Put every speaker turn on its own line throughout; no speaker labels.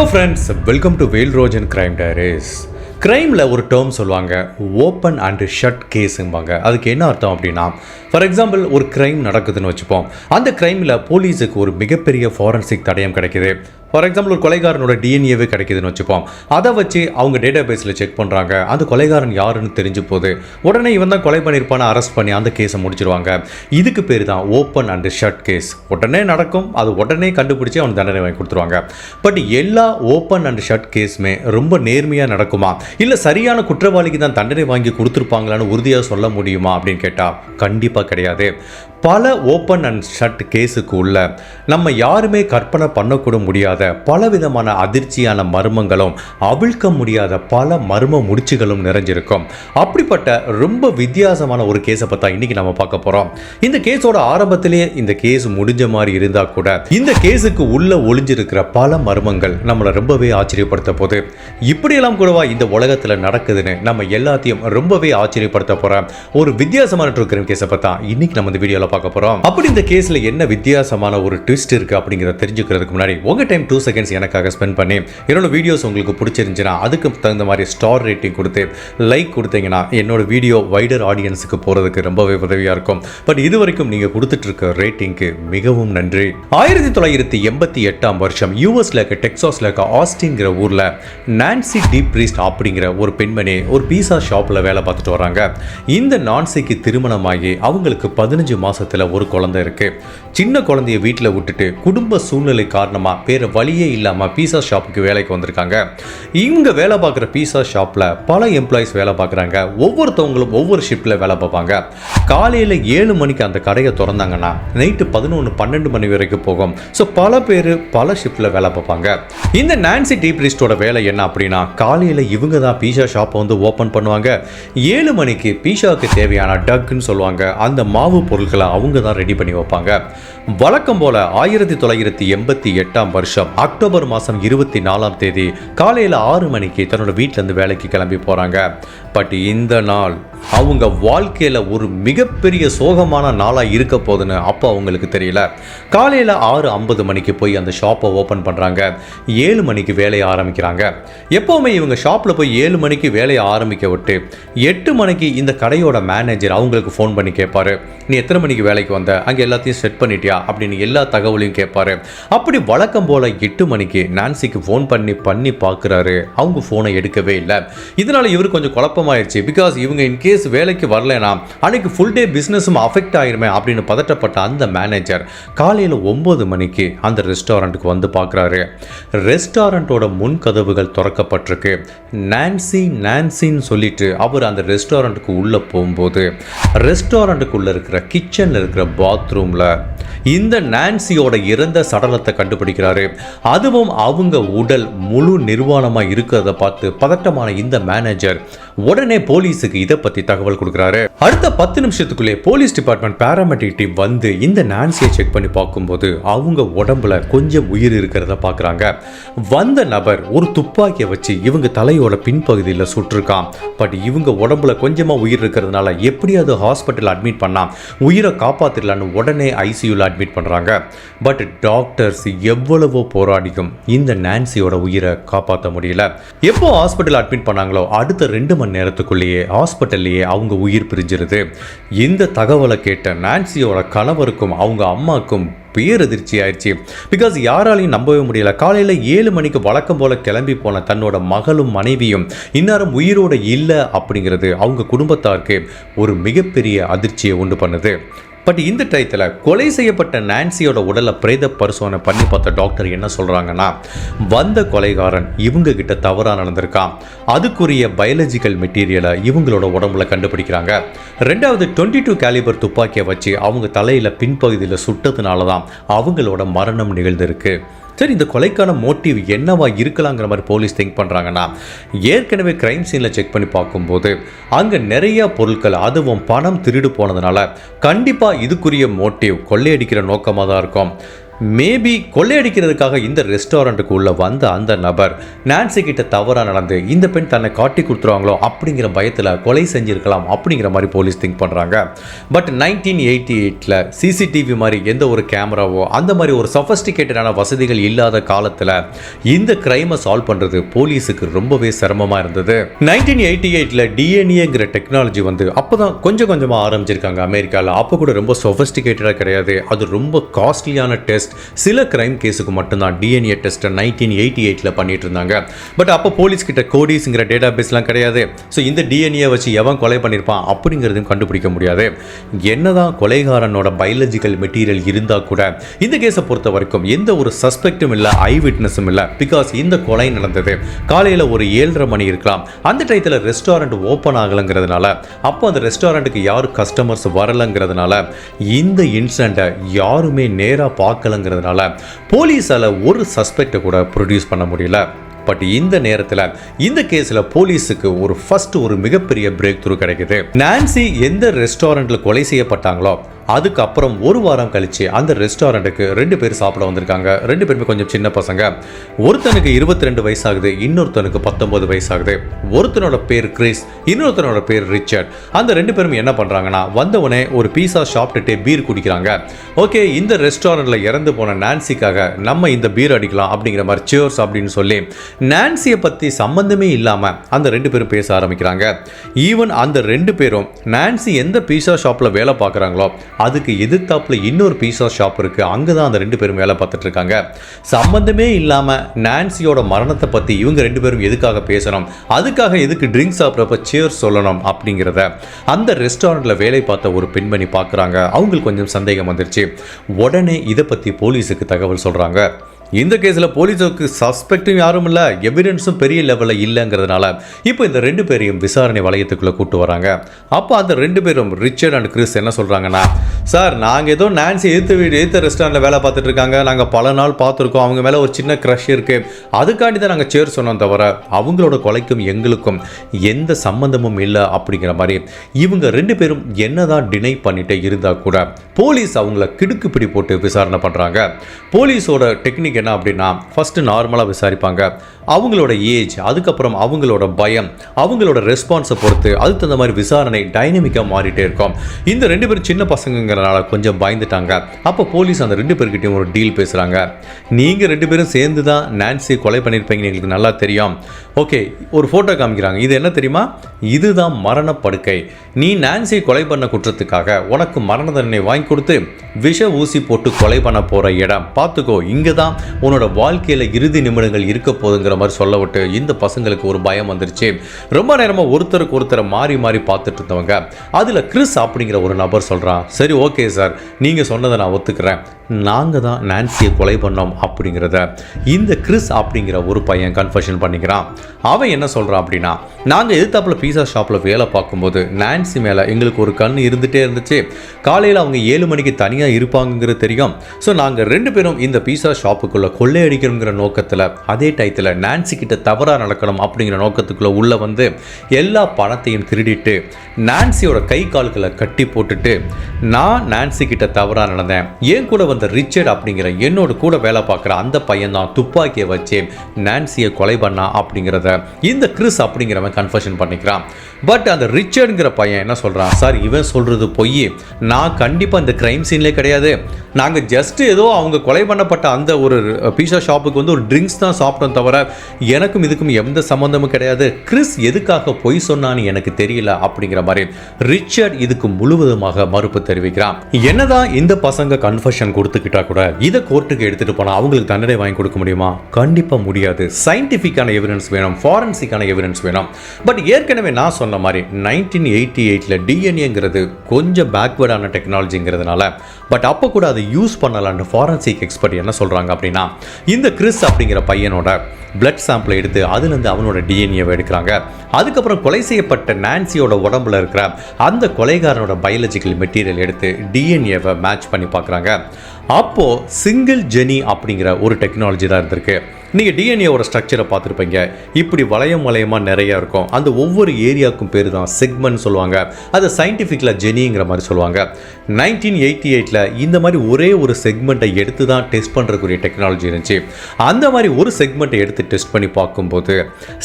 Hello friends welcome to Vel Rojan crime diaries க்ரைமில் ஒரு term சொல்லுவாங்க open and shut கேஸும்பாங்க அதுக்கு என்ன அர்த்தம் அப்படின்னா ஃபார் எக்ஸாம்பிள் ஒரு கிரைம் நடக்குதுன்னு வச்சுப்போம். அந்த க்ரைமில் போலீஸுக்கு ஒரு மிகப்பெரிய ஃபாரன்சிக் தடயம் கிடைக்குது. ஃபார் எக்ஸாம்பிள் ஒரு கொலைகாரனோட டிஎன்ஏவே கிடைக்குதுன்னு வச்சுப்போம். அதை வச்சு அவங்க டேட்டா பேஸில் செக் பண்ணுறாங்க அந்த கொலைகாரன் யாருன்னு தெரிஞ்சு போகுது உடனே இவன் தான் கொலை பண்ணியிருப்பான அரெஸ்ட் பண்ணி அந்த கேஸை முடிச்சிருவாங்க. இதுக்கு பேர் தான் ஓப்பன் அண்ட் ஷட் கேஸ் உடனே நடக்கும். அது உடனே கண்டுபிடிச்சி அவன் தண்டனை வாங்கி கொடுத்துருவாங்க. பட் எல்லா ஓப்பன் அண்ட் ஷட் கேஸுமே ரொம்ப நேர்மையாக நடக்குமா? இல்லை சரியான குற்றவாளிக்கு தான் தண்டனை வாங்கி கொடுத்துருப்பாங்களான்னு உறுதியாக சொல்ல முடியுமா அப்படின்னு கேட்டால் கண்டிப்பாக கிடையாது. பல ஓப்பன் அண்ட் ஷட் கேஸுக்கு உள்ள நம்ம யாருமே கற்பனை பண்ணக்கூட முடியாது. பலவிதமான அதிர்ச்சியான மர்மங்களும் அவிழ்க்க முடியாத பல மர்ம முடிச்சுகளும் நிறைஞ்சிருக்கும். அப்படிப்பட்ட ரொம்ப வித்தியாசமான ஒரு கேஸை பார்த்தா இன்னைக்கு நம்ம பார்க்க போகிறோம் இந்த கேஸோட ஆரம்பத்திலேயே இந்த கேஸ் முடிஞ்ச மாதிரி இருந்தால் கூட இந்த கேஸுக்கு உள்ள ஒளிஞ்சிருக்கிற பல மர்மங்கள் நம்மளை ரொம்பவே ஆச்சரியப்படுத்த போது இப்படியெல்லாம் கூடவா இந்த உலகத்தில் நடக்குதுன்னு நம்ம எல்லாத்தையும் ரொம்பவே ஆச்சரியப்படுத்த போகிற ஒரு வித்தியாசமான ட்ரூ கிரைம் கேஸை பார்த்தா இன்னைக்கு நம்ம இந்த வீடியோவில் பார்க்க போகிறோம் அப்படி இந்த கேஸில் என்ன வித்தியாசமான ஒரு ட்விஸ்ட் இருக்குது அப்படிங்கிறத தெரிஞ்சுக்கிறதுக்கு முன்னாடி உங்கள் டைம் டூ செகண்ட்ஸ் எனக்காக ஸ்பெண்ட் பண்ணி என்னோட வீடியோஸ் உங்களுக்கு பிடிச்சிருந்துச்சுன்னா அதுக்கு தகுந்த மாதிரி ஸ்டார் ரேட்டிங் கொடுத்து லைக் கொடுத்தீங்கன்னா என்னோட வீடியோ வைடர் ஆடியன்ஸுக்கு போகிறதுக்கு ரொம்பவே உதவியாக இருக்கும். பட் இது வரைக்கும் நீங்கள் கொடுத்துட்ருக்க ரேட்டிங்க்கு மிகவும் நன்றி. ஆயிரத்தி தொள்ளாயிரத்தி எண்பத்தி எட்டாம் வருஷம் யூஎஸ்ல இருக்க டெக்ஸாஸ்ல இருக்க ஆஸ்டிங்கிற ஊரில் நான்சி டீப் பிரீஸ்ட் அப்படிங்கிற ஒரு பெண்மணி ஒரு பீஸா ஷாப்பில் வேலை பார்த்துட்டு வராங்க. இந்த நான்சிக்கு திருமணமாகி அவங்களுக்கு பதினஞ்சு மாசத்துல ஒரு குழந்தை இருக்கு. சின்ன குழந்தைய வீட்டில் விட்டுட்டு குடும்ப சூழ்நிலை காரணமாக பேரை வழியே இல்லாமல் பீஸா ஷாப்புக்கு வேலைக்கு வந்திருக்காங்க. இவங்க வேலை பார்க்குற பீஸா ஷாப்பில் பல எம்ப்ளாயிஸ் வேலை பார்க்குறாங்க. ஒவ்வொருத்தவங்களும் ஒவ்வொரு ஷிஃப்ட்டில் வேலை பார்ப்பாங்க. காலையில் ஏழு மணிக்கு அந்த கடையை திறந்தாங்கன்னா நைட்டு பதினொன்று பன்னெண்டு மணி வரைக்கும் போகும். ஸோ பல பேர் பல ஷிஃப்ட்டில் வேலை பார்ப்பாங்க. இந்த நான்சி டீப்ரிஸ்டோட வேலை என்ன அப்படின்னா காலையில் இவங்க தான் பீஸா ஷாப்பை வந்து ஓப்பன் பண்ணுவாங்க. ஏழு மணிக்கு பீஸாவுக்கு தேவையான டக்குன்னு சொல்லுவாங்க. அந்த மாவு பொருட்களை அவங்க தான் ரெடி பண்ணி வைப்பாங்க. வழக்கம் போல ஆயிரத்தி தொள்ளாயிரத்தி எண்பத்தி எட்டாம் வருஷம் அக்டோபர் மாதம் இருபத்தி நாலாம் தேதி காலையில் ஆறு மணிக்கு தன்னோட வீட்டிலேருந்து வேலைக்கு கிளம்பி போகிறாங்க பட் இந்த நாள் அவங்க வாழ்க்கையில் ஒரு மிகப்பெரிய சோகமான நாளாக இருக்க போகுதுன்னு அப்போ அவங்களுக்கு தெரியல. காலையில் ஆறு ஐம்பது மணிக்கு போய் அந்த ஷாப்பை ஓப்பன் பண்ணுறாங்க ஏழு மணிக்கு வேலையை ஆரம்பிக்கிறாங்க. எப்போவுமே இவங்க ஷாப்பில் போய் ஏழு மணிக்கு வேலையை ஆரம்பிக்க விட்டு எட்டு மணிக்கு இந்த கடையோட மேனேஜர் அவங்களுக்கு ஃபோன் பண்ணி கேட்பாரு. நீ எத்தனை மணிக்கு வேலைக்கு வந்த? அங்கே எல்லாத்தையும் செட் பண்ணிட்டியா? அப்படின்னு எல்லா தகவலையும் கேட்பாரு. அப்படி வழக்கம் போல் எட்டு மணிக்கு நான்சிக்கு ஃபோன் பண்ணி பண்ணி பார்க்குறாரு. அவங்க ஃபோனை எடுக்கவே இல்லை. இதனால் இவர் கொஞ்சம் குழப்பமாயிருச்சு. பிகாஸ் இவங்க இன்கேஸ் வேலைக்கு வரலனா அன்னைக்கு ஃபுல் டே பிஸ்னஸும் அஃபெக்ட் ஆயிருமே அப்படின்னு பதட்டப்பட்ட அந்த மேனேஜர் காலையில் ஒம்பது மணிக்கு அந்த ரெஸ்டாரண்ட்டுக்கு வந்து பார்க்குறாரு. ரெஸ்டாரண்ட்டோட முன் கதவுகள் திறக்கப்பட்டிருக்கு. நான்சி நான்சின்னு சொல்லிட்டு அவர் அந்த ரெஸ்டாரண்ட்டுக்கு உள்ளே போகும்போது ரெஸ்டாரண்ட்டுக்குள்ளே இருக்கிற கிச்சனில் இருக்கிற பாத்ரூமில் இந்த நான்சியோட இறந்த சடலத்தை கண்டுபிடிக்கிறாரு. அதுவும் அவங்க உடல் முழு நிர்வாணமாக இருக்கிறத பார்த்து பதட்டமான இந்த மேனேஜர் உடனே போலீஸுக்கு இதை பற்றி தகவல் கொடுக்குறாரு. அடுத்த பத்து நிமிஷத்துக்குள்ளே போலீஸ் டிபார்ட்மெண்ட் பேராமெட்ரிக் டீம் வந்து இந்த நான்சியை செக் பண்ணி பார்க்கும்போது அவங்க உடம்புல கொஞ்சம் உயிர் இருக்கிறத பார்க்குறாங்க. வந்த நபர் ஒரு துப்பாக்கியை வச்சு இவங்க தலையோட பின்பகுதியில் சுட்டிருக்கான். பட் இவங்க உடம்புல கொஞ்சமாக உயிர் இருக்கிறதுனால எப்படியாவது ஹாஸ்பிட்டல் அட்மிட் பண்ணால் உயிரை காப்பாற்றிடலான்னு உடனே ஐசியூவில் அட்மிட் பண்ணுறாங்க பட் டாக்டர்ஸ் எவ்வளவோ போராடியும் இந்த நான்சியோட உயிரை காப்பாற்ற முடியல. எப்போ ஹாஸ்பிட்டல் அட்மிட் பண்ணாங்களோ அடுத்த ரெண்டு மணி நேரத்துக்குள்ளேயே ஹாஸ்பிட்டல்லையே அவங்க உயிர் பிரிஞ்சிருது. இந்த தகவலை கேட்ட நான்சியோட கணவருக்கும் அவங்க அம்மாக்கும் பேரதிர்ச்சி ஆயிடுச்சு. பிகாஸ் யாராலையும் நம்பவே முடியல. காலையில் ஏழு மணிக்கு வழக்கம் போல கிளம்பி போன தன்னோட மகளும் மனைவியும் இந்நேரம் உயிரோட இல்லை அப்படிங்கிறது அவங்க குடும்பத்தாருக்கு ஒரு மிகப்பெரிய அதிர்ச்சியை உண்டு பண்ணுது. பட் இந்த டயத்தில் கொலை செய்யப்பட்ட நான்சியோட உடலை பிரேத பரிசோதனை பண்ணி பார்த்த டாக்டர் என்ன சொல்கிறாங்கன்னா வந்த கொலைகாரன் இவங்க கிட்ட தவறாக நடந்திருக்கான். அதுக்குரிய பயாலஜிக்கல் மெட்டீரியலை இவங்களோட உடம்புல கண்டுபிடிக்கிறாங்க. ரெண்டாவது டுவெண்ட்டி டூ கேலிபர் துப்பாக்கியை வச்சு அவங்க தலையில் பின்பகுதியில் சுட்டதுனால தான் அவங்களோட மரணம் நிகழ்ந்திருக்கு. சரி இந்த கொலைக்கான மோட்டிவ் என்னவா இருக்கலாங்கிற மாதிரி போலீஸ் திங்க் பண்ணுறாங்கன்னா ஏற்கனவே கிரைம் சீனில் செக் பண்ணி பார்க்கும்போது அங்கே நிறைய பொருட்கள் அதுவும் பணம் திருடு போனதுனால கண்டிப்பாக இதுக்குரிய மோட்டிவ் கொள்ளையடிக்கிற நோக்கமாக தான் இருக்கும். மேபி கொள்ளையடிக்கிறதுக்காக இந்த ரெஸ்டாரண்ட்டுக்குள்ளே வந்த அந்த நபர் நான்சி கிட்ட தவறாக நடந்து இந்த பெண் தன்னை காட்டி கொடுத்துருவாங்களோ அப்படிங்கிற பயத்தில் கொலை செஞ்சுருக்கலாம் அப்படிங்கிற மாதிரி போலீஸ் திங்க் பண்ணுறாங்க பட் நைன்டீன் எயிட்டி எயிட்டில் சிசிடிவி மாதிரி எந்த ஒரு கேமராவோ அந்த மாதிரி ஒரு சஃபஸ்டிகேட்டடான வசதிகள் இல்லாத காலத்தில் இந்த கிரைமை சால்வ் பண்ணுறது போலீஸுக்கு ரொம்பவே சிரமமாக இருந்தது. நைன்டீன் எயிட்டி எயிட்டில் டிஎன்ஏங்கிற டெக்னாலஜி வந்து அப்போ தான் கொஞ்சம் கொஞ்சமாக ஆரம்பிச்சிருக்காங்க அமெரிக்காவில் அப்போ கூட ரொம்ப சொஃபஸ்டிகேட்டடாக கிடையாது. அது ரொம்ப காஸ்ட்லியான டெஸ்ட் சில கிரைம் கேஸுக்கு மட்டும்தான் டிஎன்ஏ டெஸ்ட்டை நைன்டீன் எயிட்டி எயிட்டில் பண்ணிட்டு இருந்தாங்க பட் அப்போ போலீஸ் கிட்ட கோடிஸ்ங்கிற டேட்டா பேஸ்லாம் கிடையாது. ஸோ இந்த டிஎன்ஏ வச்சு எவன் கொலை பண்ணியிருப்பான் அப்படிங்கிறதையும் கண்டுபிடிக்க முடியாது. என்னதான் கொலைகாரனோட பயாலஜிக்கல் மெட்டீரியல் இருந்தால் கூட இந்த கேஸை பொறுத்த வரைக்கும் எந்த ஒரு சஸ்பெக்டும் இல்லை ஐ விட்னஸும் இல்லை பிகாஸ் இந்த கொலை நடந்தது. காலையில் ஒரு ஏழரை மணி இருக்கலாம். அந்த டயத்தில் ரெஸ்டாரண்ட் ஓப்பன் ஆகலைங்கிறதுனால அப்போ அந்த ரெஸ்டாரண்ட்டுக்கு யாரும் கஸ்டமர்ஸ் வரலைங்கிறதுனால இந்த இன்சிடெண்ட்டை யாருமே நேராக பார்க்கலங்கிறதுனால போலீஸால் ஒரு சஸ்பெக்டை கூட ப்ரொடியூஸ் பண்ண முடியல. பட் இந்த நேரத்தில் இந்த கேஸில் போலீஸுக்கு ஒரு ஃபர்ஸ்ட் ஒரு மிகப்பெரிய பிரேக் த்ரூ கிடைக்குது. நான்சி எந்த ரெஸ்டாரண்ட்ல கொலை செய்யப்பட்டாங்களோ அதுக்கப்புறம் ஒரு வாரம் கழிச்சு அந்த ரெஸ்டாரண்ட்டுக்கு ரெண்டு பேர் சாப்பிட வந்திருக்காங்க. ரெண்டு பேருமே கொஞ்சம் சின்ன பசங்க. ஒருத்தனுக்கு இருபத்தி ரெண்டு வயசாகுது இன்னொருத்தனுக்கு பத்தொன்பது வயசாகுது. ஒருத்தனோட பேர் கிறிஸ் இன்னொருத்தனோட பேர் ரிச்சர்ட். அந்த ரெண்டு பேரும் என்ன பண்ணுறாங்கன்னா வந்தவனே ஒரு பீஸா சாப்பிட்டுட்டு பீர் குடிக்கிறாங்க. ஓகே இந்த ரெஸ்டாரண்ட்டில் இறந்து போன நான்சிக்காக நம்ம இந்த பீர் அடிக்கலாம் அப்படிங்கிற மாதிரி சேர்ஸ் அப்படின்னு சொல்லி நான்சியை பற்றி சம்மந்தமே இல்லாமல் அந்த ரெண்டு பேரும் பேச ஆரம்பிக்கிறாங்க. ஈவன் அந்த ரெண்டு பேரும் நான்சி எந்த பீஸா ஷாப்பில் வேலை பார்க்குறாங்களோ அதுக்கு எதிர்த்தாப்பில் இன்னொரு பீஸா ஷாப் இருக்குது அங்கே தான் அந்த ரெண்டு பேரும் வேலை பார்த்துட்டு இருக்காங்க. இல்லாமல் இல்லாம நான்சியோட மரணத்தை பற்றி இவங்க ரெண்டு பேரும் எதுக்காக பேசணும்? அதுக்காக எதுக்கு ட்ரிங்க்ஸ் சாப்பிட்றப்ப சேர் சொல்லணும் அப்படிங்கிறத அந்த ரெஸ்டாரண்ட்டில் வேலை பார்த்த ஒரு பெண்மணி பார்க்குறாங்க. அவங்களுக்கு கொஞ்சம் சந்தேகம் வந்துருச்சு. உடனே இதை பற்றி போலீஸுக்கு தகவல் சொல்கிறாங்க இந்த கேஸில் போலீஸுக்கு சஸ்பெக்டும் யாரும் இல்லை எவிடன்ஸும் பெரிய லெவலில் இல்லைங்கிறதுனால இப்போ இந்த ரெண்டு பேரையும் விசாரணை வளையத்துக்குள்ளே கூட்டு வராங்க. அப்போ அந்த ரெண்டு பேரும் ரிச்சர்ட் அண்ட் கிறிஸ் என்ன சொல்கிறாங்கன்னா சார் நாங்கள் ஏதோ நான்சி எதிர்த்து வீடு எதிர்த்த ரெஸ்டாரண்ட்டில் வேலை பார்த்துட்டு இருக்காங்க. நாங்கள் பல நாள் பார்த்துருக்கோம். அவங்க மேலே ஒரு சின்ன க்ரஷ் இருக்குது அதுக்காண்டி தான் நாங்கள் சேர் சொன்னோம் தவிர அவங்களோட கொலைக்கும் எங்களுக்கும் எந்த சம்மந்தமும் இல்லை அப்படிங்கிற மாதிரி இவங்க ரெண்டு பேரும் என்னதான் டினை பண்ணிட்டே இருந்தால் கூட போலீஸ் அவங்கள கிடுக்கு பிடி போட்டு விசாரணை பண்ணுறாங்க போலீஸோட டெக்னிக் என்ன அப்படின்னா ஃபஸ்ட்டு நார்மலாக விசாரிப்பாங்க. அவங்களோட ஏஜ் அதுக்கப்புறம் அவங்களோட பயம் அவங்களோட ரெஸ்பான்ஸை பொறுத்து அதுக்கு தகுந்த மாதிரி விசாரணை டைனமிக்காக மாறிட்டே இருக்கும். இந்த ரெண்டு பேரும் சின்ன பசங்கங்கிறனால கொஞ்சம் பயந்துட்டாங்க. அப்போ போலீஸ் அந்த ரெண்டு பேர்கிட்டையும் ஒரு டீல் பேசுகிறாங்க நீங்கள் ரெண்டு பேரும் சேர்ந்து தான் நான்சி கொலை பண்ணியிருப்பீங்க எங்களுக்கு நல்லா தெரியும். ஓகே ஒரு ஃபோட்டோ காமிக்கிறாங்க. இது என்ன தெரியுமா? இதுதான் மரண படுக்கை. நீ நான்சி கொலை பண்ண குற்றத்துக்காக உனக்கு மரண தண்டனை வாங்கி கொடுத்து விஷ ஊசி போட்டு கொலை பண்ண போகிற இடம். பார்த்துக்கோ இங்கே தான் உன்னோட வாழ்க்கையில் இறுதி நிமிடங்கள் இருக்க போதுங்கிற மாதிரி சொல்ல விட்டு இந்த பசங்களுக்கு ஒரு பயம் வந்துருச்சு. ரொம்ப நேரமாக ஒருத்தருக்கு ஒருத்தரை மாறி மாறி பார்த்துட்டு இருந்தவங்க. அதில் கிறிஸ் அப்படிங்கிற ஒரு நபர் சொல்கிறான் சரி ஓகே சார் நீங்கள் சொன்னதை நான் ஒத்துக்கிறேன். நாங்கள் தான் நான்சியை கொலை பண்ணோம் அப்படிங்கிறத. இந்த கிறிஸ் அப்படிங்கிற ஒரு பையன் கன்ஃபர்ஷன் பண்ணிக்கிறான். அவன் என்ன சொல்கிறான் அப்படின்னா நாங்கள் எதிர்த்தாப்பில் பீஸா ஷாப்பில் வேலை பார்க்கும்போது நான்சி மேலே எங்களுக்கு ஒரு கண் இருந்துகிட்டே இருந்துச்சு. காலையில் அவங்க ஏழு மணிக்கு தனியாக இருப்பாங்கங்கிறது தெரியும். ஸோ நாங்கள் ரெண்டு பேரும் இந்த பீஸா ஷாப்புக்குள்ளே கொள்ளையடிக்கணுங்கிற நோக்கத்தில் அதே டயத்தில் நான்சி கிட்ட தவறாக நடக்கணும் அப்படிங்கிற நோக்கத்துக்குள்ளே உள்ளே வந்து எல்லா பணத்தையும் திருடிட்டு நான்சியோட கை கால்களை கட்டி போட்டுட்டு நான் நான்சி கிட்ட தவறாக நடந்தேன். ஏன் கூட வந்த ரிச்சர்ட் அப்படிங்கிற என்னோட கூட வேலை பார்க்குற அந்த பையன் தான் துப்பாக்கியை வச்சு நான்சியை கொலை பண்ணா அப்படிங்கிறத இந்த கிறிஸ் அப்படிங்கிறவன் கன்ஃபர்ஷன் பண்ணிக்கிறான். பட் அந்த ரிச்சர்டுங்கிற பையன் என்ன சொல்கிறான் சார் இவன் சொல்கிறது பொய் நான் கண்டிப்பாக இந்த க்ரைம் சீன்லேயே கிடையாது. நாங்கள் ஜஸ்ட்டு ஏதோ அவங்க கொலை பண்ணப்பட்ட அந்த ஒரு பீஸா ஷாப்புக்கு வந்து ஒரு ட்ரிங்க்ஸ் தான் சாப்பிட்டோம் தவிர எனக்கும் இதுக்கும் எந்த சம்மந்தமும் கிடையாது. கிறிஸ் எதுக்காக பொய் சொன்னான்னு எனக்கு தெரியல அப்படிங்கிற மாதிரி ரிச்சர்ட் இதுக்கு முழுவதுமாக மறுப்பு தெரிவிக்கிறான். என்னதான் இந்த பசங்க கன்ஃபர்ஷன் கொடுத்துக்கிட்டா கூட இதை கோர்ட்டுக்கு எடுத்துகிட்டு போனால் அவங்களுக்கு தண்டனை வாங்கி கொடுக்க முடியுமா? கண்டிப்பாக முடியாது. சயின்டிஃபிக்கான எவிடன்ஸ் வேணும். வேணும். ஃபாரன்சிக்கான எவிடன்ஸ் வேணும். பட் ஏற்கனவே நான் சொன்ன மாதிரி நைன்டீன் எயிட்டி எயிட்டில் டிஎன்ஏங்கிறது கொஞ்சம் பேக்வேர்டான டெக்னாலஜிங்கிறதுனால பட் அப்போ கூட அதை யூஸ் பண்ணலான்னு ஃபாரன்சிக் எக்ஸ்பர்ட் என்ன சொல்கிறாங்க அப்படின்னா இந்த கிறிஸ் அப்படிங்கிற பையனோட பிளட் சாம்பிளை எடுத்து அதுலேருந்து அவனோட டிஎன்ஏவை எடுக்கிறாங்க. அதுக்கப்புறம் கொலை செய்யப்பட்ட நான்சியோட உடம்புல இருக்கிற அந்த கொலைகாரனோட பயாலஜிக்கல் மெட்டீரியல் எடுத்து டிஎன்ஏவை மேட்ச் பண்ணி பார்க்குறாங்க. அப்போது சிங்கிள் ஜெனி அப்படிங்கிற ஒரு டெக்னாலஜி தான் இருந்திருக்கு. நீங்கள் டிஎன்ஏவோட ஸ்ட்ரக்சரை பார்த்துருப்பீங்க. இப்படி வளையம் வளையமாக நிறையா இருக்கும். அந்த ஒவ்வொரு ஏரியாவுக்கும் பேர் தான் செக்மெண்ட் சொல்லுவாங்க. அதை சயின்டிஃபிக்கில் ஜெனிங்கிற மாதிரி சொல்லுவாங்க. நைன்டீன் எயிட்டி எயிட்டில் இந்த மாதிரி ஒரே ஒரு செக்மெண்ட்டை எடுத்து தான் டெஸ்ட் பண்ணுறக்கூடிய டெக்னாலஜி இருந்துச்சு. அந்த மாதிரி ஒரு செக்மெண்ட்டை எடுத்து டெஸ்ட் பண்ணி பார்க்கும்போது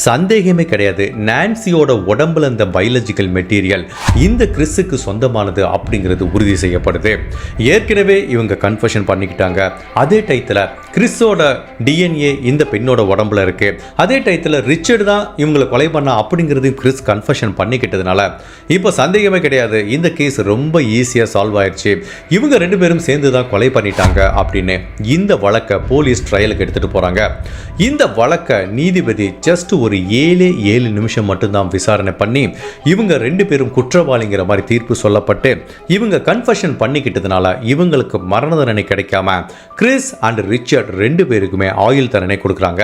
சந்தேகமே கிடையாது. நான்சியோட உடம்புல இந்த பயாலஜிக்கல் மெட்டீரியல் இந்த கிறிஸுக்கு சொந்தமானது அப்படிங்கிறது உறுதி செய்யப்படுது. ஏற்கனவே இவங்க கன்ஃபஷன் ஆப்ரேஷன் பண்ணிக்கிட்டாங்க. அதே டயத்தில் கிறிஸோட டிஎன்ஏ இந்த பெண்ணோட உடம்புல இருக்கு. அதே டயத்தில் ரிச்சர்டு தான் இவங்களை கொலை பண்ணா அப்படிங்கிறதையும் கிறிஸ் கன்ஃபஷன் பண்ணிக்கிட்டதுனால இப்போ சந்தேகமே கிடையாது. இந்த கேஸ் ரொம்ப ஈஸியாக சால்வ் ஆயிடுச்சு. இவங்க ரெண்டு பேரும் சேர்ந்து தான் கொலை பண்ணிட்டாங்க அப்படின்னு இந்த வழக்கை போலீஸ் ட்ரையலுக்கு எடுத்துகிட்டு போகிறாங்க இந்த வழக்கை நீதிபதி ஜஸ்ட் ஒரு ஏழு ஏழு நிமிஷம் மட்டும்தான் விசாரணை பண்ணி இவங்க ரெண்டு பேரும் குற்றவாளிங்கிற மாதிரி தீர்ப்பு சொல்லப்பட்டு இவங்க கன்ஃபஷன் பண்ணிக்கிட்டதுனால இவங்களுக்கு மரண தண்டனை கிடைக்காம கிறிஸ் அண்ட் ரிச்சர்ட் ரெண்டு பேருக்குமே ஆயுள் தண்டனை கொடுக்குறாங்க.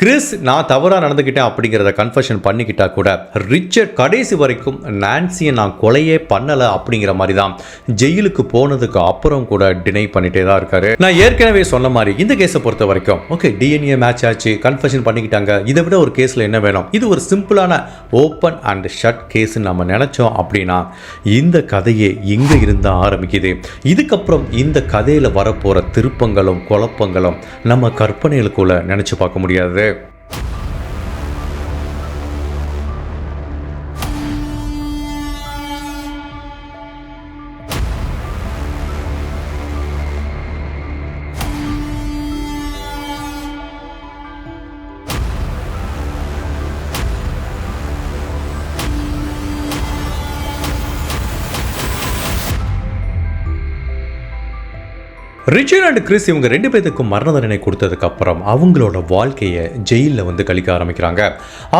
கிறிஸ் நான் தவறாக நடந்துக்கிட்டேன் அப்படிங்கிறத கன்ஃபெஷன் பண்ணிக்கிட்டா கூட ரிச்சர்ட் கடைசி வரைக்கும் நான்சியை நான் கொலையே பண்ணலை அப்படிங்கிற மாதிரி தான் ஜெயிலுக்கு போனதுக்கு அப்புறம் கூட டினை பண்ணிட்டே தான் இருக்காரு. நான் ஏற்கனவே சொன்ன மாதிரி இந்த கேஸை பொறுத்த வரைக்கும் ஓகே டிஎன்ஏ மேட்ச் ஆச்சு கன்ஃபெஷன் பண்ணிக்கிட்டாங்க. இதை விட ஒரு கேஸில் என்ன வேணும்? இது ஒரு சிம்பிளான ஓப்பன் அண்ட் ஷட் கேஸ் நம்ம நினச்சோம் அப்படின்னா இந்த கதையே இங்கே இருந்தால் ஆரம்பிக்குது. இதுக்கப்புறம் இந்த கதையில் வரப்போகிற திருப்பங்களும் குழப்பங்களும் நம்ம கற்பனைகளுக்குள்ள நினச்சி பார்க்க முடியாது. ரிச்சர்ட் அண்ட் கிறிஸ் இவங்க ரெண்டு பேத்துக்கும் மரண தண்டனை கொடுத்ததுக்கு அப்புறம் அவங்களோட வாழ்க்கையை ஜெயிலில் வந்து கழிக்க ஆரம்பிக்கிறாங்க.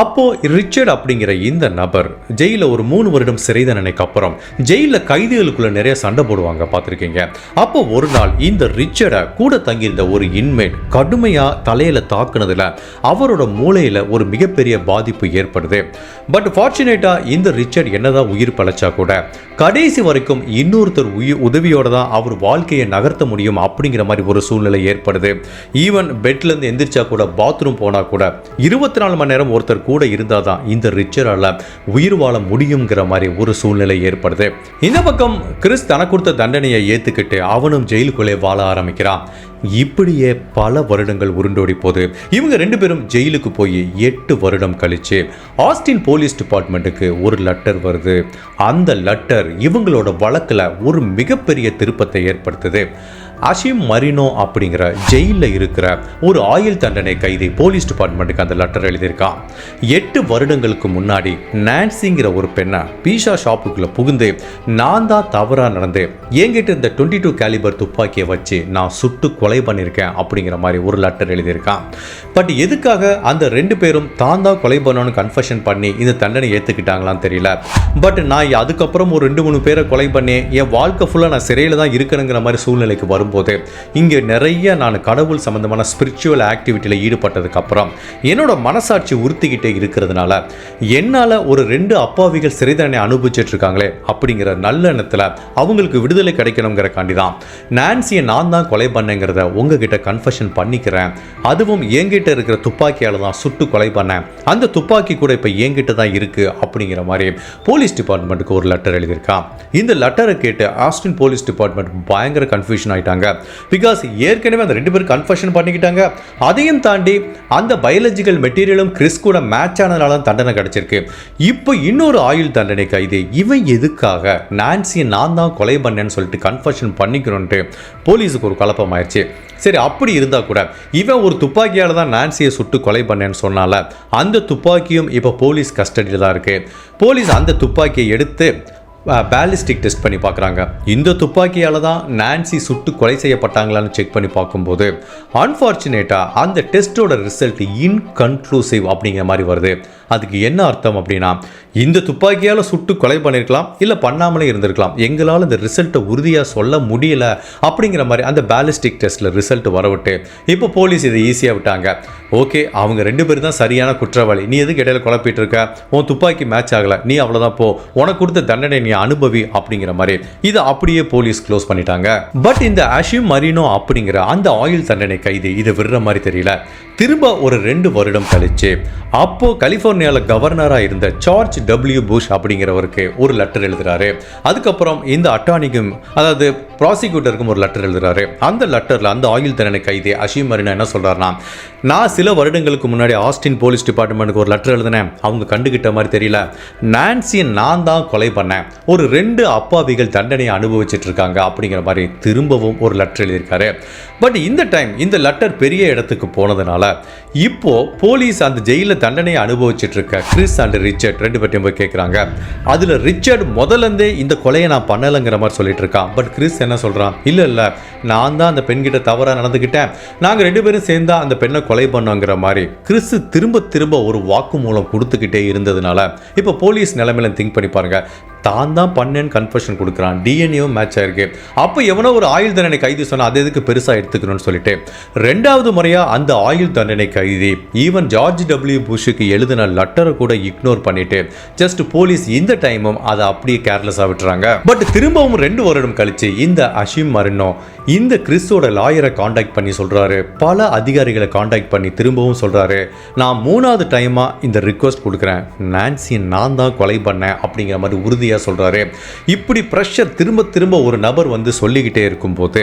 அப்போ ரிச்சர்ட் அப்படிங்கிற இந்த நபர் ஜெயிலில் ஒரு மூணு வருடம் சிறை தண்டனைக்கு அப்புறம் ஜெயிலில் கைதிகளுக்குள்ள நிறைய சண்டை போடுவாங்க பார்த்துருக்கீங்க. அப்போ ஒரு நாள் இந்த ரிச்சர்டை கூட தங்கியிருந்த ஒரு இன்மேட் கடுமையா தலையில தாக்குனதுல அவரோட மூளையில ஒரு மிகப்பெரிய பாதிப்பு ஏற்படுது. பட் ஃபார்ச்சுனேட்டா இந்த ரிச்சர்ட் என்னதான் உயிர் பழைச்சா கூட கடைசி வரைக்கும் இன்னொருத்தர் உயிர் உதவியோட தான் அவர் வாழ்க்கையை நகர்த்த முடியும் அப்படிங்கிற மாதிரி ஒரு சூழ்நிலை ஏற்படுது. ஈவன் பெட்லேருந்து எந்திரிச்சா கூட பாத்ரூம் போனால் கூட இருபத்தி நாலு மணி நேரம் ஒருத்தர் கூட இருந்தால் தான் இந்த ரிச்சரால உயிர் வாழ முடியுங்கிற மாதிரி ஒரு சூழ்நிலை ஏற்படுது. இந்த பக்கம் கிறிஸ் தனக்கு கொடுத்த தண்டனையை ஏற்றுக்கிட்டு அவனும் ஜெயிலுக்குள்ளே வாழ ஆரம்பிக்கிறான். இப்படியே பல வருடங்கள் உருண்டோடி போது இவங்க ரெண்டு பேரும் ஜெயிலுக்கு போய் எட்டு வருடம் கழிச்சு ஆஸ்டின் போலீஸ் டிபார்ட்மெண்ட்டுக்கு ஒரு லெட்டர் வருது. அந்த லெட்டர் இவங்களோட வழக்கில் ஒரு மிகப்பெரிய திருப்பத்தை ஏற்படுத்துது. அஷிம் மரினோ அப்படிங்கிற ஜெயிலில் இருக்கிற ஒரு ஆயுள் தண்டனை கைதி போலீஸ் டிபார்ட்மெண்ட்டுக்கு அந்த லெட்டர் எழுதியிருக்கான் எட்டு வருடங்களுக்கு முன்னாடி நான்சிங்கிற ஒரு பெண்ணை பீஷா ஷாப்புக்குள்ளே புகுந்து நான் தான் தவறாக நடந்து என்கிட்ட இந்த டுவெண்ட்டி டூ கேலிபர் துப்பாக்கியை வச்சு நான் சுட்டு கொலை பண்ணியிருக்கேன் அப்படிங்கிற மாதிரி ஒரு லெட்டர் எழுதியிருக்கான் பட் எதுக்காக அந்த ரெண்டு பேரும் தான் தான் கொலை பண்ணணும்னு கன்ஃபஷன் பண்ணி இந்த தண்டனை ஏற்றுக்கிட்டாங்களான்னு தெரியல. பட் நான் அதுக்கப்புறம் ஒரு ரெண்டு மூணு பேரை கொலை பண்ணி என் வாழ்க்கை ஃபுல்லாக நான் சிறையில் தான் இருக்கணுங்கிற மாதிரி சூழ்நிலைக்கு வரும் வரும்போது இங்கே நிறைய நான் கடவுள் சம்மந்தமான ஸ்பிரிச்சுவல் ஆக்டிவிட்டியில் ஈடுபட்டதுக்கு அப்புறம் என்னோட மனசாட்சி உறுத்திக்கிட்டே இருக்கிறதுனால என்னால் ஒரு ரெண்டு அப்பாவிகள் சிறை அனுபவிச்சுட்டு இருக்காங்களே அப்படிங்கிற நல்ல எண்ணத்தில் அவங்களுக்கு விடுதலை கிடைக்கணுங்கிறக்காண்டி தான் நான்சியை நான் தான் கொலை பண்ணேங்கிறத உங்ககிட்ட கன்ஃபஷன் பண்ணிக்கிறேன். அதுவும் என்கிட்ட இருக்கிற துப்பாக்கியால் தான் சுட்டு கொலை பண்ணேன். அந்த துப்பாக்கி கூட இப்போ என்கிட்ட தான் இருக்குது அப்படிங்கிற மாதிரி போலீஸ் டிபார்ட்மெண்ட்டுக்கு ஒரு லெட்டர் எழுதியிருக்கான் இந்த லெட்டரை கேட்டு ஆஸ்டின் போலீஸ் டிபார்ட்மெண்ட் பயங்கர கன்ஃபியூஷன் ஆயிட்டாங்க பிகாஸ் ஏற்கனவே அந்த ரெண்டு பேரும் கன்ஃபஷன் பண்ணிக்கிட்டாங்க. அதையும் தாண்டி அந்த பயாலஜிக்கல் மெட்டீரியலும் கிறிஸ் கூட மேட்ச் ஆனதுனால தான் தண்டனை கிடைச்சிருக்கு. இப்போ இன்னொரு ஆயுள் தண்டனை கைது. இவன் எதுக்காக? நான்சியை நான் தான் கொலை பண்ணேன்னு சொல்லிட்டு கன்ஃபஷன் பண்ணிக்கணுன்ட்டு போலீஸுக்கு ஒரு குழப்பம் ஆயிடுச்சு. சரி அப்படி இருந்தால் கூட இவன் ஒரு துப்பாக்கியால் தான் நான்சியை சுட்டு கொலை பண்ணேன்னு சொன்னால அந்த துப்பாக்கியும் இப்போ போலீஸ் கஸ்டடியில் தான் இருக்குது போலீஸ் அந்த துப்பாக்கியை எடுத்து பேலிஸ்டிக் டெஸ்ட் பண்ணி பார்க்குறாங்க. இந்த துப்பாக்கியால் தான் நான்சி சுட்டு கொலை செய்யப்பட்டாங்களான்னு செக் பண்ணி பார்க்கும்போது அன்ஃபார்ச்சுனேட்டாக அந்த டெஸ்ட்டோட ரிசல்ட் இன்கன்க்ளூசிவ் அப்படிங்கிற மாதிரி வருது. அதுக்கு என்ன அர்த்தம் அப்படின்னா இந்த துப்பாக்கியால் சுட்டு கொலை பண்ணியிருக்கலாம் இல்லை பண்ணாமலே இருந்திருக்கலாம். எங்களால் இந்த ரிசல்ட்டை உறுதியாக சொல்ல முடியல அப்படிங்கிற மாதிரி அந்த பேலிஸ்டிக் டெஸ்ட்டில் ரிசல்ட் வரவிட்டு இப்போ போலீஸ் இதை ஈஸியாக விட்டாங்க. ஓகே அவங்க ரெண்டு பேரும் தான் சரியான குற்றவாளி. நீ எதுக்கு இடையில குழப்பிட்டு இருக்க? உன் துப்பாக்கி மேட்ச் ஆகலை. நீ அவ்வளோதான் போ. உனக்கு கொடுத்த தண்டனை நீ அனுபவி அப்படிங்கிற மாதிரி. இதை அப்படியே போலீஸ் க்ளோஸ் பண்ணிட்டாங்க. பட் இந்த அஷிம் மரினோ அப்படிங்கிற அந்த ஆயுள் தண்டனை கைது இதை விடுற மாதிரி தெரியல. திரும்ப ஒரு ரெண்டு வருடம் கழிச்சு அப்போ கலிஃபோர்னியாவில் கவர்னரா இருந்த சார்ஜ் டபிள்யூ புஷ் அப்படிங்கிறவருக்கு ஒரு லெட்டர் எழுதுறாரு. அதுக்கப்புறம் இந்த அட்டானிக்கும் அதாவது ப்ராசிக்யூட்டருக்கும் ஒரு லெட்டர் எழுதுறாரு. அந்த லெட்டர்ல அந்த ஆயுள் தண்டனை கைதி அஷிம் மரினா என்ன சொல்றாருன்னா நான் சில வருடங்களுக்கு முன்னாடி ஆஸ்டின் போலீஸ் டிபார்ட்மெண்ட்டுக்கு ஒரு லெட்டர் எழுதினேன். அவங்க கண்டுகிட்ட மாதிரி தெரியல. நான்சியை நான் தான் கொலை பண்ணேன். ஒரு ரெண்டு அப்பாவிகள் தண்டனையை அனுபவிச்சுட்டு இருக்காங்க அப்படிங்கிற மாதிரி திரும்பவும் ஒரு லெட்டர் எழுதியிருக்காரு. பட் இந்த டைம் இந்த லெட்டர் பெரிய இடத்துக்கு போனதுனால இப்போ போலீஸ் அந்த ஜெயிலில் தண்டனையை அனுபவிச்சுட்டு இருக்க கிறிஸ் அண்ட் ரிச்சர்ட் ரெண்டு பேர்ட்டையும் போய் கேட்குறாங்க அதில் ரிச்சர்ட் முதல்ல இருந்தே இந்த கொலையை நான் பண்ணலைங்கிற மாதிரி சொல்லிட்டு இருக்கான் பட் கிறிஸ் என்ன சொல்கிறான் இல்லை இல்லை. நான் தான் அந்த பெண்கிட்ட தவறாக நடந்துக்கிட்டேன். நாங்கள் ரெண்டு பேரும் சேர்ந்தா அந்த பெண்ணை கொலை பண்ணோங்கிற மாதிரி. கிறிஸ் திரும்ப திரும்ப ஒரு வாக்குமூலம் கொடுத்துக்கிட்டே இருந்ததுனால இப்போ போலீஸ் நிலைமையில திங்க் பண்ணி பாருங்க. தான் தான் பண்ணேன்னு கன்ஃபர்ஷன் கொடுக்குறான். டிஎன்ஏவும் மேட்ச் ஆயிருக்கு. அப்போ எவனோ ஒரு ஆயுள் தண்டனை கைதி சொன்னால் அது எதுக்கு பெருசாக எடுத்துக்கணும்னு சொல்லிட்டு ரெண்டாவது முறையாக அந்த ஆயுள் தண்டனை கைதி ஈவன் ஜார்ஜ் டபிள்யூ புஷுக்கு எழுதின லெட்டரை கூட இக்னோர் பண்ணிட்டு ஜஸ்ட் போலீஸ் இந்த டைமும் அதை அப்படியே கேர்லெஸ்ஸாக விட்டுறாங்க. பட் திரும்பவும் ரெண்டு வருடம் கழிச்சு இந்த அஷிம் மரினோ இந்த கிறிஸோட லாயரை காண்டாக்ட் பண்ணி சொல்றாரு. பல அதிகாரிகளை காண்டாக்ட் பண்ணி திரும்பவும் சொல்றாரு. நான் மூணாவது டைமாக இந்த ரிக்வஸ்ட் கொடுக்குறேன். நான்சியை நான் தான் கொலை பண்ணேன் அப்படிங்கிற மாதிரி உறுதியாக சொல்றாரு. இப்படி ப்ரெஷர் திரும்ப திரும்ப ஒரு நபர் வந்து சொல்லிக்கிட்டே இருக்கும்போது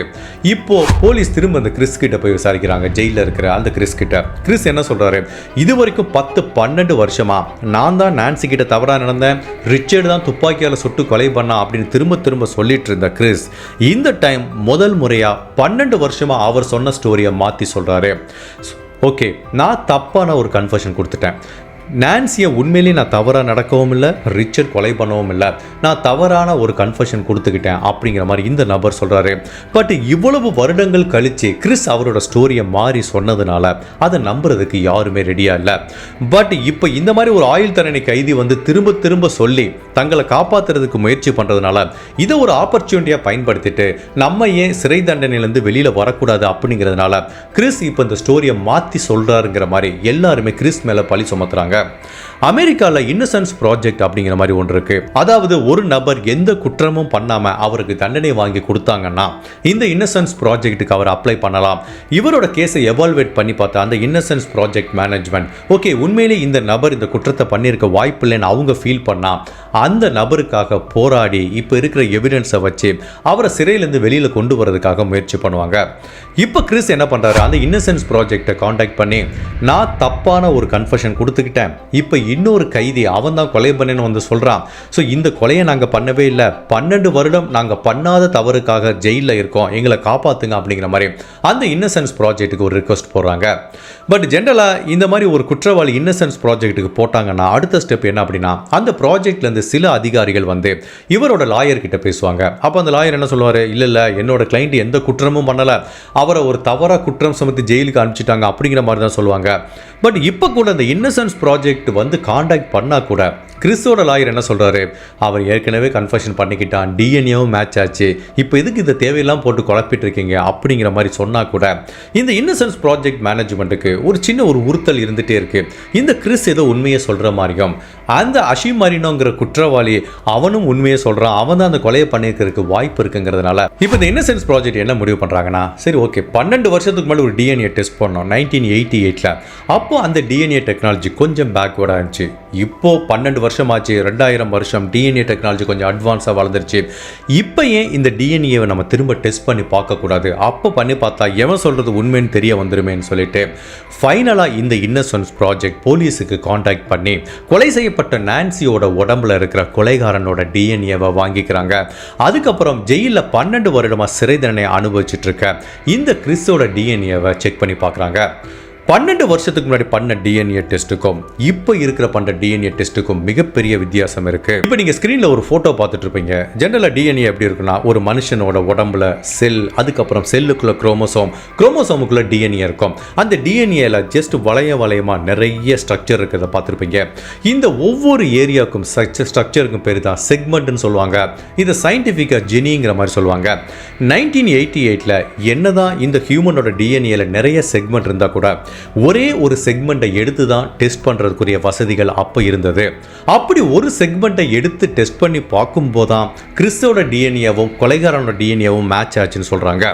இப்போ போலீஸ் திரும்ப அந்த கிறிஸ் கிட்ட போய் விசாரிக்கிறாங்க. ஜெயிலில் இருக்கிற அந்த கிறிஸ் கிட்ட. கிறிஸ் என்ன சொல்றாரு? இது வரைக்கும் பத்து பன்னெண்டு வருஷமா நான் தான் நான்சி கிட்ட தவறா நடந்தேன். ரிச்சர்டு தான் துப்பாக்கியால் சுட்டு கொலை பண்ணான் அப்படின்னு திரும்ப திரும்ப சொல்லிட்டு இருந்த கிறிஸ் இந்த டைம் முதல் முறை முறையாக பன்னெண்டு வருஷமா அவர் சொன்ன ஸ்டோரியை மாத்தி சொல்றாரு. ஓகே நான் தப்பான ஒரு கன்ஃபர்ஷன் கொடுத்துட்டேன். நான்சியை உண்மையிலேயே நான் தவறாக நடக்கவும் இல்லை ரிச்சர்ட் கொலை பண்ணவும் இல்லை. நான் தவறான ஒரு கன்ஃபர்ஷன் கொடுத்துக்கிட்டேன் அப்படிங்கிற மாதிரி இந்த நபர் சொல்கிறாரு பட் இவ்வளவு வருடங்கள் கழித்து கிறிஸ் அவரோட ஸ்டோரியை மாறி சொன்னதுனால அதை நம்புறதுக்கு யாருமே ரெடியாக இல்லை. பட் இப்போ இந்த மாதிரி ஒரு ஆயுள் தண்டனை கைதி வந்து திரும்ப திரும்ப சொல்லி தங்களை காப்பாற்றுறதுக்கு முயற்சி பண்ணுறதுனால இதை ஒரு ஆப்பர்ச்சுனிட்டியாக பயன்படுத்திட்டு நம்ம ஏன் சிறை தண்டனையிலேருந்து வெளியில் வரக்கூடாது அப்படிங்கிறதுனால கிறிஸ் இப்போ இந்த ஸ்டோரியை மாற்றி சொல்கிறாருங்கிற மாதிரி எல்லாருமே கிறிஸ் மேலே பழி சுமத்துறாங்க. Sorocabanga. அமெரிக்காவில் இன்னசென்ஸ் ப்ராஜெக்ட் அப்படிங்கிற மாதிரி ஒன்று இருக்கு. அதாவது ஒரு நபர் எந்த குற்றமும் பண்ணாம அவருக்கு தண்டனை வாங்கி கொடுத்தாங்கன்னா இந்த இன்னசென்ஸ் ப்ராஜெக்ட்டுக்கு அவர் அப்ளை பண்ணலாம். இவரோட கேஸை எவால்வேட் பண்ணி பார்த்தா அந்த இன்னசென்ஸ் ப்ராஜெக்ட் மேனேஜ்மெண்ட் ஓகே உண்மையிலே இந்த நபர் இந்த குற்றத்தை பண்ணியிருக்க வாய்ப்பு இல்லைன்னு அவங்க ஃபீல் பண்ணா அந்த நபருக்காக போராடி இப்போ இருக்கிற எவிடன்ஸை வச்சு அவரை சிறையிலேருந்து வெளியில் கொண்டு வரதுக்காக முயற்சி பண்ணுவாங்க. இப்போ கிறிஸ் என்ன பண்ணுறாரு அந்த இன்னசென்ஸ் ப்ராஜெக்டை காண்டாக்ட் பண்ணி நான் தப்பான ஒரு கன்ஃபர்ஷன் கொடுத்துக்கிட்டேன். இப்போ இன்னொரு கைதி அவன் தான் கொலை பண்ணேன்னு வந்து சொல்கிறான் ஸோ இந்த கொலையை நாங்கள் பண்ணவே இல்லை. பன்னெண்டு வருடம் நாங்கள் பண்ணாத தவறுக்காக ஜெயிலில் இருக்கோம். எங்களை காப்பாற்றுங்க அப்படிங்கிற மாதிரி அந்த இன்னசென்ஸ் ப்ராஜெக்ட்டுக்கு ஒரு ரிக்வஸ்ட் போடுறாங்க. பட் ஜென்ரலாக இந்த மாதிரி ஒரு குற்றவாளி இன்னசென்ஸ் ப்ராஜெக்ட்டுக்கு போட்டாங்கன்னா அடுத்த ஸ்டெப் என்ன அப்படின்னா அந்த ப்ராஜெக்ட்லேருந்து சில அதிகாரிகள் வந்து இவரோட லாயர் கிட்ட பேசுவாங்க. அப்போ அந்த லாயர் என்ன சொல்லுவார்? இல்லை இல்லை என்னோட கிளைண்ட் எந்த குற்றமும் பண்ணலை. அவரை ஒரு தவறாக குற்றம் சுமத்தி ஜெயிலுக்கு அனுப்பிச்சிட்டாங்க அப்படிங்கிற மாதிரி தான் சொல்லுவாங்க. பட் இப்போ கூட அந்த இன்னசென்ஸ் ப்ராஜெக்ட் வந்து காண்டாக்ட் பண்ணால் கூட கிறிஸ்தோட லாயர் என்ன சொல்கிறாரு அவர் ஏற்கனவே கன்ஃபர்ஷன் பண்ணிக்கிட்டான் டிஎன்ஏவும் மேட்ச் ஆச்சு. இப்போ எதுக்கு இந்த தேவையெல்லாம் போட்டு குழப்பிட்டு இருக்கீங்க அப்படிங்கிற மாதிரி சொன்னால் கூட இந்த இன்னசென்ஸ் ப்ராஜெக்ட் மேனேஜ்மெண்ட்டுக்கு ஒரு சின்ன ஒரு உறுத்தல் இருந்துகிட்டே இருக்குது இந்த கிறிஸ் ஏதோ உண்மையை சொல்கிற மாதிரியும் அந்த அஷி மரினோங்கிற குற்றவாளி அவனும் உண்மையை சொல்கிறான் அவன் தான் அந்த கொலையை பண்ணியிருக்கிறதுக்கு வாய்ப்பு இருக்குங்கிறதுனால. இப்போ இந்த இன்னசென்ஸ் ப்ராஜெக்ட் என்ன முடிவு பண்ணுறாங்கன்னா சரி ஓகே பன்னெண்டு வருஷத்துக்கு முன்னாடி ஒரு டிஎன்ஏ டெஸ்ட் பண்ணோம் நைன்டீன் எயிட்டி எயிட்டில் அப்போ அந்த டிஎன்ஏ டெக்னாலஜி கொஞ்சம் பேக்வேர்டாக இருந்துச்சு. இப்போ பன்னெண்டு வருஷம் ஆச்சு ரெண்டாயிரம் வருஷம் டிஎன்ஏ டெக்னாலஜி கொஞ்சம் அட்வான்ஸாக வளர்ந்துருச்சு. இப்போ ஏன் இந்த டிஎன்ஏவை நம்ம திரும்ப டெஸ்ட் பண்ணி பார்க்கக்கூடாது? அப்போ பண்ணி பார்த்தா எவன் சொல்கிறது உண்மைன்னு தெரிய வந்துருமேன்னு சொல்லிட்டு ஃபைனலாக இந்த இன்னசென்ஸ் ப்ராஜெக்ட் போலீஸுக்கு காண்டாக்ட் பண்ணி கொலை செய்யப்பட்ட நான்சியோட உடம்புல இருக்கிற கொலைகாரனோட டிஎன்ஏவை வாங்கிக்கிறாங்க. அதுக்கப்புறம் ஜெயிலில் பன்னெண்டு வருடமாக சிறை தண்டனை அனுபவிச்சுட்டு இருக்க இந்த கிறிஸ்தோட டிஎன்ஏவை செக் பண்ணி பார்க்குறாங்க. பன்னெண்டு வருஷத்துக்கு முன்னாடி பண்ண டிஎன்ஏ டெஸ்ட்டுக்கும் இப்போ இருக்கிற பண்ணுற டிஎன்ஏ டெஸ்ட்டுக்கும் மிகப்பெரிய வித்தியாசம் இருக்கு. இப்போ நீங்கள் ஸ்க்ரீனில் ஒரு ஃபோட்டோ பார்த்துட்டு இருப்பீங்க. ஜென்ரலாக டிஎன்ஏ எப்படி இருக்குன்னா ஒரு மனுஷனோட உடம்புல செல் அதுக்கப்புறம் செல்லுக்குள்ள குரோமோசோம் குரோமோசோமுக்குள்ள டிஎன்ஏ இருக்கும். அந்த டிஎன்ஏல ஜஸ்ட் வளைய வளையமா நிறைய ஸ்ட்ரக்சர் இருக்கிறத பார்த்துருப்பீங்க. இந்த ஒவ்வொரு ஏரியாவுக்கும் ஸ்ட்ரக்சருக்கும் பேர் தான் செக்மெண்ட்னு சொல்லுவாங்க. இதை சயின்டிஃபிக்காக ஜெனிங்கிற மாதிரி சொல்லுவாங்க. நைன்டீன் எயிட்டி எயிட்டில் என்னதான் இந்த ஹியூமனோட டிஎன்ஏல நிறைய செக்மெண்ட் இருந்தால் கூட ஒரே ஒரு செக்மெண்ட்டை எடுத்து தான் டெஸ்ட் பண்ணுறதுக்குரிய வசதிகள் அப்போ இருந்தது. அப்படி ஒரு செக்மெண்ட்டை எடுத்து டெஸ்ட் பண்ணி பார்க்கும்போது தான் கிறிஸ்தோட டிஎன்ஏவும் கொலைகாரனோட டிஎன்ஏவும் மேட்ச் ஆச்சுன்னு சொல்கிறாங்க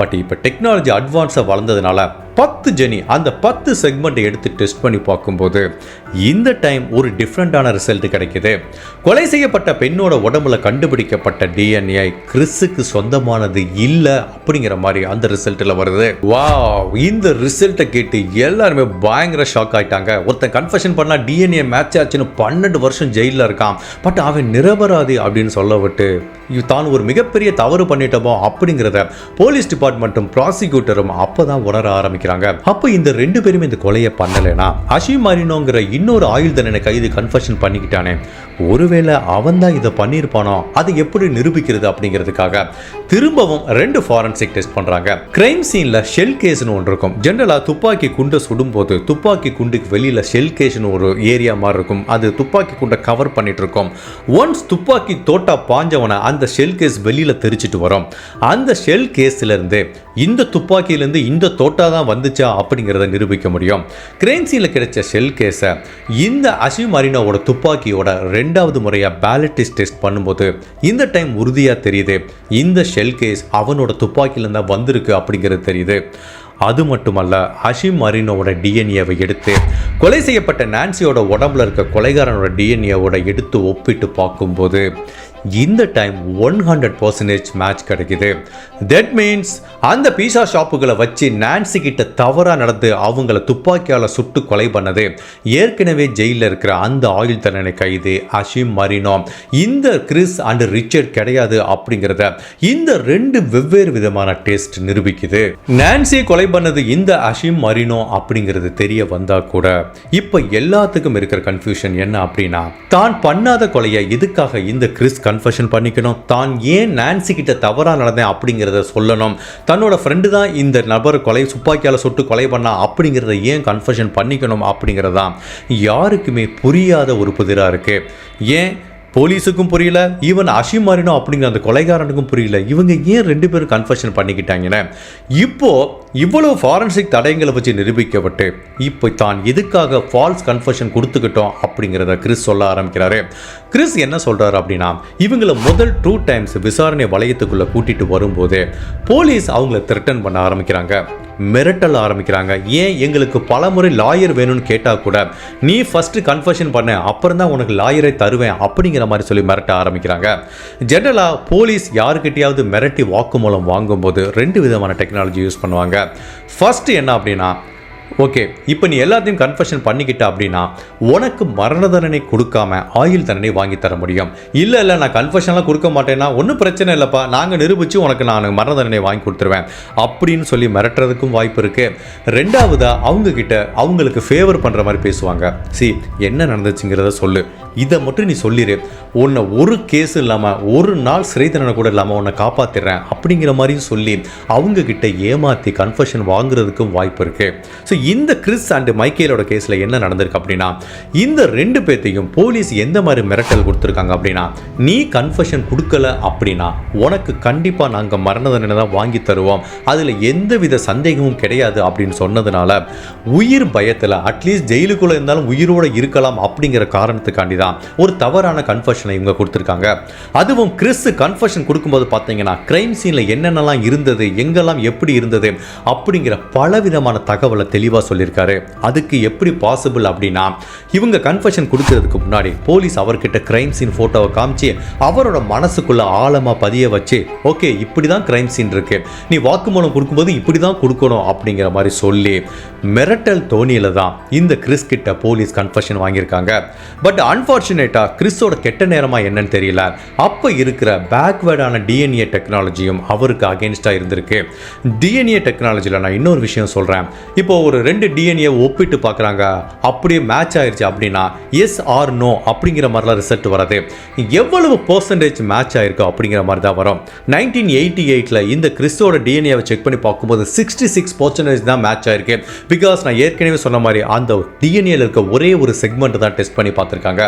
பட் இப்போ டெக்னாலஜி அட்வான்ஸாக வளர்ந்ததுனால பத்து ஜெனி அந்த பத்து செக்மெண்ட்டை எடுத்து டெஸ்ட் பண்ணி பார்க்கும்போது இந்த டைம் ஒரு டிஃப்ரெண்ட்டான ரிசல்ட் கிடைக்கிது. கொலை செய்யப்பட்ட பெண்ணோட உடம்புல கண்டுபிடிக்கப்பட்ட டிஎன்ஏ கிறிஸுக்கு சொந்தமானது இல்லை அப்படிங்கிற மாதிரி அந்த ரிசல்ட்டில் வருது. வா இந்த ரிசல்ட்டை கேட்டு எல்லாருமே பயங்கர ஷாக் ஆயிட்டாங்க. ஒருத்தன் கன்ஃபெஷன் பண்ணால் டிஎன்ஏ மேட்ச் ஆச்சுன்னு பன்னெண்டு வருஷம் ஜெயிலில் இருக்கான். பட் அவன் நிரபராதி அப்படின்னு சொல்ல விட்டு தான் ஒரு மிகப்பெரிய தவறு பண்ணிட்டோமோ? அப்படிங்கிறத போலீஸ் டிபார்ட்மெண்ட்டும் ப்ராசிக்யூட்டரும் அப்போ தான் உணர ஆரம்பிக்கிறாங்க. அப்போ இந்த ரெண்டு பேரும் இந்த கொலையை பண்ணலைனா அஷி மாரினோங்கிற இன்னொரு ஆயுள் தண்டனை கைது கன்ஃபெஷன் பண்ணிக்கிட்டானே. ஒருவேளை அவன் தான் இதை பண்ணியிருப்பானோ? அதை எப்படி நிரூபிக்கிறது? அப்படிங்கிறதுக்காக திரும்பவும் ரெண்டு ஃபாரன்சிக் டெஸ்ட் பண்ணுறாங்க கிரைம் சீனில் ஷெல் கேஸ்னு ஒன்று இருக்கும். ஜென்ரலாக துப்பாக்கி குண்டை சுடும்போது துப்பாக்கி குண்டுக்கு வெளியில ஷெல் கேஸ்னு ஒரு ஏரியா மாதிரி இருக்கும். அது துப்பாக்கி குண்டை கவர் பண்ணிட்டு இருக்கும். ஒன்ஸ் துப்பாக்கி தோட்டா பாஞ்சவனை அந்த ஷெல் கேஸ் வெளியில தெரிச்சிட்டு வரும். அந்த ஷெல் கேஸ்லேருந்து இந்த துப்பாக்கியிலேருந்து இந்த தோட்டா தான் வந்துச்சா அப்படிங்கிறத நிரூபிக்க முடியும். கிரேன்சியில் கிடைச்ச ஷெல் கேஸை இந்த அஷிவ் மரினோவோட துப்பாக்கியோட ரெண்டாவது முறையாக பேலட்டிஸ் டெஸ்ட் பண்ணும்போது இந்த டைம் உறுதியாக தெரியுது. இந்த ஷெல் கேஸ் அவனோட துப்பாக்கியிலேருந்து தான் வந்திருக்கு அப்படிங்கிறது தெரியுது. அது மட்டுமல்ல அஷிம் மரினோட டிஎன்ஏவை எடுத்து கொலை செய்யப்பட்ட நான்சியோட உடம்புல இருக்க கொலைகாரனோட டிஎன்ஏவோட எடுத்து ஒப்பிட்டு பார்க்கும்போது இந்த time one hundred percentage match கிடைக்குது. தட் மீன்ஸ் அந்த பீஸா ஷாப்புகளை வச்சு நான்சி கிட்ட தவறாக நடந்து அவங்கள துப்பாக்கியால் சுட்டு கொலை பண்ணது. ஏற்கனவே ஜெயிலில் இருக்கிற அந்த ஆயுள் தண்டனை கைது அஷிம் மரினோ இந்த கிறிஸ் அண்ட் ரிச்சர்ட் கிடையாது அப்படிங்கிறத இந்த ரெண்டு வெவ்வேறு விதமான டேஸ்ட் நிரூபிக்குது. நான்சி கொலை பண்ணது இந்த அஷிம் மரினோ அப்படிங்கிறது தெரிய வந்தா கூட இப்போ எல்லாத்துக்கும் இருக்கிற கன்ஃபியூஷன் என்ன அப்படின்னா தான் பண்ணாத கொலையை எதுக்காக இந்த கிறிஸ் கன்ஃபர்ஷன் பண்ணிக்கணும். தான் ஏன் நான்சி கிட்ட தவறாக நடந்தேன் அப்படிங்கிறத சொல்லணும். தன்னோட ஃப்ரெண்டு தான் இந்த நபர் கொலை துப்பாக்கியால் சுட்டு கொலை பண்ணா அப்படிங்கிறத ஏன் கன்ஃபர்ஷன் பண்ணிக்கணும் அப்படிங்கிறதான். யாருக்குமே புரியாத ஒரு புதிராக இருக்கு. ஏன்? போலீஸுக்கும் புரியல ஈவன் அஷிம் மாரினோ அப்படிங்கிற அந்த கொலைகாரனுக்கும் புரியல. இவங்க ஏன் ரெண்டு பேரும் கன்ஃபெஷன் பண்ணிக்கிட்டாங்கன்னு இப்போ இவ்வளவு ஃபாரன்சிக் தடயங்களை வச்சு நிரூபிக்கப்பட்டு இப்போ தான் எதுக்காக ஃபால்ஸ் கன்ஃபெஷன் கொடுத்துக்கிட்டோம் அப்படிங்கிறத கிறிஸ் சொல்ல ஆரம்பிக்கிறாரு. கிறிஸ் என்ன சொல்கிறாரு அப்படின்னா இவங்களை முதல் டூ டைம்ஸ் விசாரணை வளையத்துக்குள்ளே கூட்டிகிட்டு வரும்போது போலீஸ் அவங்கள த்ரெட்டன் பண்ண ஆரம்பிக்கிறாங்க. மிரட்டல் ஆரம்பிக்கிறாங்க. ஏன் எங்களுக்கு பல முறை லாயர் வேணும்னு கேட்டால் கூட நீ ஃபஸ்ட்டு கன்ஃபர்ஷன் பண்ண அப்புறம் தான் உனக்கு லாயரை தருவேன் அப்படிங்கிற மாதிரி சொல்லி மிரட்ட ஆரம்பிக்கிறாங்க. ஜென்ரலாக போலீஸ் யாருக்கிட்டையாவது மிரட்டி வாக்குமூலம் வாங்கும்போது ரெண்டு விதமான டெக்னாலஜி யூஸ் பண்ணுவாங்க. ஃபஸ்ட்டு என்ன அப்படின்னா ஓகே இப்போ நீ எல்லாத்தையும் கன்ஃபெஷன் பண்ணிக்கிட்ட அப்படின்னா உனக்கு மரண தண்டனை கொடுக்காம ஆயுள் தண்டனை வாங்கி தர முடியும். இல்லை இல்லை நான் கன்ஃபெஷன்லாம் கொடுக்க மாட்டேன்னா ஒன்றும் பிரச்சனை இல்லைப்பா. நாங்கள் நிரூபித்து உனக்கு நான் மரண தண்டனை வாங்கி கொடுத்துருவேன். அப்படின்னு சொல்லி மிரட்டுறதுக்கும் வாய்ப்பு இருக்குது ரெண்டாவதாக அவங்கக்கிட்ட அவங்களுக்கு ஃபேவர் பண்ணுற மாதிரி பேசுவாங்க. சி என்ன நடந்துச்சுங்கிறத சொல்லு. இதை மட்டும் நீ சொல்லிடு உன்னை ஒரு கேஸ் இல்லாமல் ஒரு நாள் சிறை தண்டனை கூட இல்லாமல் உன்னை காப்பாற்றிடுறேன் அப்படிங்கிற மாதிரியும் சொல்லி அவங்கக்கிட்ட ஏமாற்றி கன்ஃபெஷன் வாங்குறதுக்கும் வாய்ப்பு இருக்குது ஸோ இந்த கிறிஸ் அண்ட் மைக்கேலோட கேஸில் என்ன நடந்திருக்கு அப்படின்னா இந்த ரெண்டு பேர்த்தையும் போலீஸ் எந்த மாதிரி மிரட்டல் கொடுத்துருக்காங்க அப்படின்னா நீ கன்ஃபஷன் கொடுக்கல அப்படின்னா உனக்கு கண்டிப்பாக நாங்கள் மரண தண்டனை தான் வாங்கி தருவோம். அதில் எந்த வித சந்தேகமும் கிடையாது அப்படின்னு சொன்னதுனால உயிர் பயத்தில் அட்லீஸ்ட் ஜெயிலுக்குள்ளே இருந்தாலும் உயிரோடு இருக்கலாம் அப்படிங்கிற காரணத்துக்காண்டி தான் ஒரு தவறான கன்ஃபஷனை இவங்க கொடுத்துருக்காங்க. அதுவும் கிறிஸ் கன்ஃபஷன் கொடுக்கும்போது பார்த்தீங்கன்னா கிரைம் சீனில் என்னென்னலாம் இருந்தது எங்கெல்லாம் எப்படி இருந்தது அப்படிங்கிற பலவிதமான தகவலை தெளிவாக தெளிவாக சொல்லியிருக்காரு. அதுக்கு எப்படி பாசிபிள் அப்படின்னா இவங்க கன்ஃபெஷன் கொடுக்கறதுக்கு முன்னாடி போலீஸ் அவர்கிட்ட கிரைம் சீன் ஃபோட்டோவை காமிச்சு அவரோட மனசுக்குள்ள ஆழமாக பதிய வச்சு ஓகே இப்படி தான் கிரைம் சீன் இருக்கு. நீ வாக்குமூலம் கொடுக்கும்போது இப்படி தான் கொடுக்கணும் அப்படிங்கிற மாதிரி சொல்லி மிரட்டல் தோனியில் தான் இந்த கிறிஸ் கிட்ட போலீஸ் கன்ஃபெஷன் வாங்கியிருக்காங்க. பட் அன்ஃபார்ச்சுனேட்டாக கிறிஸோட கெட்ட நேரமாக என்னன்னு தெரியல. அப்போ இருக்கிற பேக்வேர்டான டிஎன்ஏ டெக்னாலஜியும் அவருக்கு அகேன்ஸ்டாக இருந்திருக்கு. டிஎன்ஏ டெக்னாலஜியில் நான் இன்னொரு விஷயம் சொல்கிறேன் இப்போ ஒரு ரெண்டு டிஎன்ஏ ஒப்பிட்டு பார்க்குறாங்க. அப்படியே மேட்ச் ஆயிடுச்சு அப்படின்னா எஸ் ஆர் நோ அப்படிங்கிற மாதிரிலாம் ரிசல்ட் வராது. எவ்வளவு பர்சன்டேஜ் மேட்ச் ஆயிருக்கு அப்படிங்கிற மாதிரி தான் வரும். நைன்டீன் எயிட்டி எயிட்டில் இந்த கிறிஸ்தோட டிஎன்ஏவை செக் பண்ணி பார்க்கும்போது சிக்ஸ்டி சிக்ஸ் பர்சன்டேஜ் தான் மேட்ச் ஆயிருக்கு. பிகாஸ் நான் ஏற்கனவே சொன்ன மாதிரி அந்த டிஎன்ஏல இருக்க ஒரே ஒரு செக்மெண்ட் தான் டெஸ்ட் பண்ணி பார்த்துருக்காங்க.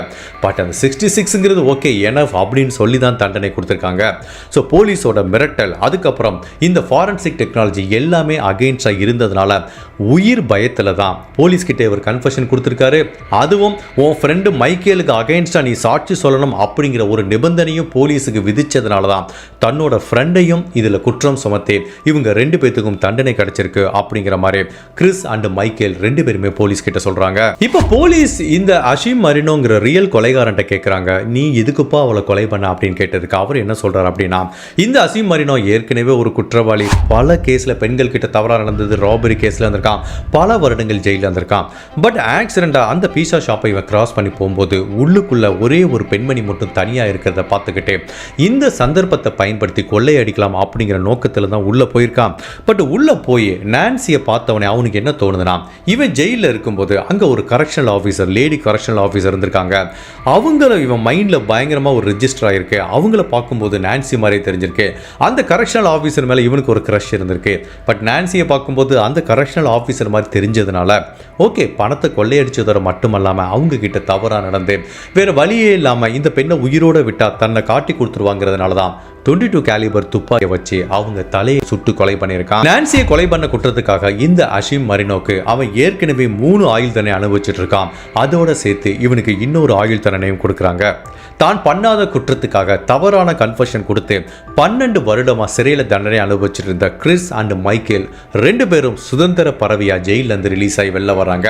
பட் அந்த சிக்ஸ்டி சிக்ஸுங்கிறது ஓகே எனஃப் அப்படின்னு சொல்லி தான் தண்டனை கொடுத்துருக்காங்க. ஸோ போலீஸோட மிரட்டல் அதுக்கப்புறம் இந்த ஃபாரன்சிக் டெக்னாலஜி எல்லாமே அகெயின்ஸ்டாக இருந்ததுனால உயிர் பயத்தில் தான் போலீஸ்கிட்ட இவர் கன்ஃபெஷன் கொடுத்துருக்காரு. அதுவும் உன் ஃப்ரெண்டு மைக்கேலுக்கு அகைன்ஸ்டா நீ சாட்சி சொல்லணும் அப்படிங்கிற ஒரு நிபந்தனையும் போலீஸுக்கு விதித்ததுனால தான் தன்னோட ஃப்ரெண்டையும் இதில் குற்றம் சுமத்தி இவங்க ரெண்டு பேத்துக்கும் தண்டனை கிடைச்சிருக்கு அப்படிங்கிற மாதிரி கிறிஸ் அண்ட் மைக்கேல் ரெண்டு பேருமே போலீஸ் கிட்ட சொல்றாங்க. இப்போ போலீஸ் இந்த அஷிம் மரினோங்கிற ரியல் கொலைகாரன்ட்ட கேட்குறாங்க நீ எதுக்குப்பா அவளை கொலை பண்ண? அப்படின்னு கேட்டதுக்கு அவர் என்ன சொல்றாரு அப்படின்னா இந்த அசீம் மரினோ ஏற்கனவே ஒரு குற்றவாளி. பல கேஸ்ல பெண்கள் கிட்ட தவறாக நடந்தது ராபரி கேஸ்ல இருந்திருக்கான். பல வருடங்கள் ஜெயிலில் இருந்திருக்கான். பட் ஆக்சிடெண்ட்டாக அந்த பீஸா ஷாப்பை இவன் கிராஸ் பண்ணி போகும்போது உள்ளுக்குள்ள ஒரே ஒரு பெண்மணி மட்டும் தனியாக இருக்கிறத பார்த்துக்கிட்டு இந்த சந்தர்ப்பத்தை பயன்படுத்தி கொள்ளையடிக்கலாம் அப்படிங்கிற நோக்கத்தில் தான் உள்ளே போயிருக்கான். பட் உள்ளே போய் நான்சியை பார்த்தவனே அவனுக்கு என்ன தோணுதுன்னா இவன் ஜெயிலில் இருக்கும்போது அங்கே ஒரு correctional officer lady correctional officer இருந்திருக்காங்க. அவங்கள இவன் மைண்டில் பயங்கரமாக ஒரு ரிஜிஸ்டர் ஆகிருக்கு அவங்கள பார்க்கும்போது நான்சி மாதிரியே தெரிஞ்சிருக்கு. அந்த கரெக்ஷனல் ஆஃபீஸர் மேலே இவனுக்கு ஒரு க்ரஷ் இருந்திருக்கு. பட் நான்சியை பார்க்கும்போது அந்த கரெக்ஷனல் ஆஃபீஸர் மாதிரி தெரிஞ்சதுனால ஓகே பணத்தை கொள்ளையடிச்சதோட மட்டுமல்லாமல் அவங்க கிட்ட தவறாக நடந்து வேறு வழியே இல்லாமல் இந்த பெண்ணை உயிரோடு விட்டால் தன்னை காட்டி கொடுத்துருவாங்கிறதுனால தான் டுவெண்ட்டி டூ கேலிபர் துப்பாக்கியை வச்சு அவங்க தலையை சுட்டு கொலை பண்ணியிருக்கான். நான்சியை கொலை பண்ண குற்றத்துக்காக இந்த அஷிம் மரினோக்கு அவன் ஏற்கனவே மூணு ஆயுள் தண்டனை அனுபவிச்சுட்டு இருக்கான். அதோட சேர்த்து இவனுக்கு இன்னொரு ஆயுள் தண்டனையும் கொடுக்குறாங்க. தான் பண்ணாத குற்றத்துக்காக தவறான கன்ஃபஷன் கொடுத்து பன்னெண்டு வருடமாக சிறையில் தண்டனை அனுபவிச்சுட்டு இருந்த கிறிஸ் அண்ட் மைக்கேல் ரெண்டு பேரும் சுதந்திர பறவையாக ஜெயிலேருந்து ரிலீஸ் ஆகி வெளில வராங்க